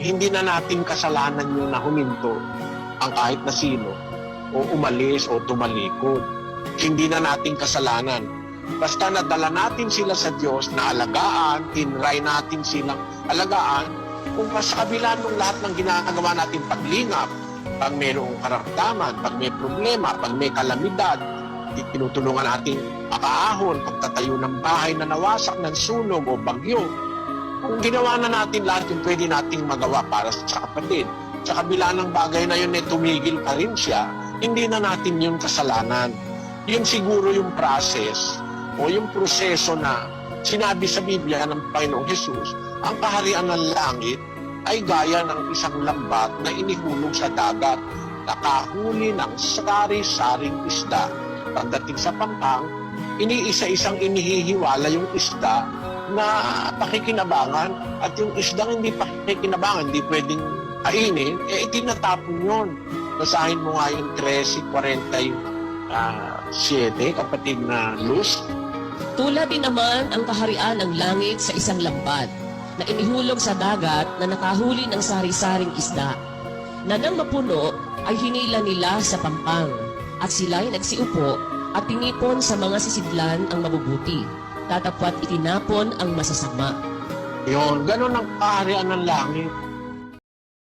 hindi na natin kasalanan yun na huminto ang kahit na sino o umalis o tumalikod. Hindi na natin kasalanan. Basta nadala natin sila sa Diyos na alagaan, tinry natin silang alagaan, kung sa kabila ng lahat ng ginagawa natin paglingap, pag mayroong karamdaman, pag may problema, pag may kalamidad, tinutulungan natin makaahon, pagtatayo ng bahay na nawasak ng sunog o bagyo. Ginawa na natin lahat yung pwede nating magawa para sa kapatid, sa kabila ng bagay na yun, eh, tumigil pa rin siya, hindi na natin yung kasalanan. Yun siguro yung process o yung proseso na sinabi sa Biblia ng Panginoong Jesus, ang kaharian ng langit ay gaya ng isang lambat na inihulog sa dagat, nakahuli ng sari-saring isda. Pagdating sa pampang, iniisa-isang inihihiwala yung isda na pakikinabangan at yung isdang hindi pakikinabangan, hindi pwedeng kainin, eh itinatapon yun. Basahin mo nga yung 13.47, kapatid na Luz. Tulad din naman ang kaharian ng langit sa isang lambat na inihulog sa dagat na nakahuli ng sari-saring isda na nang mapuno ay hinila nila sa pampang at sila'y nagsiupo at tinipon sa mga sisidlan ang mabubuti tatapwat itinapon ang masasama. Yun, ganun ang kaharian ng langit.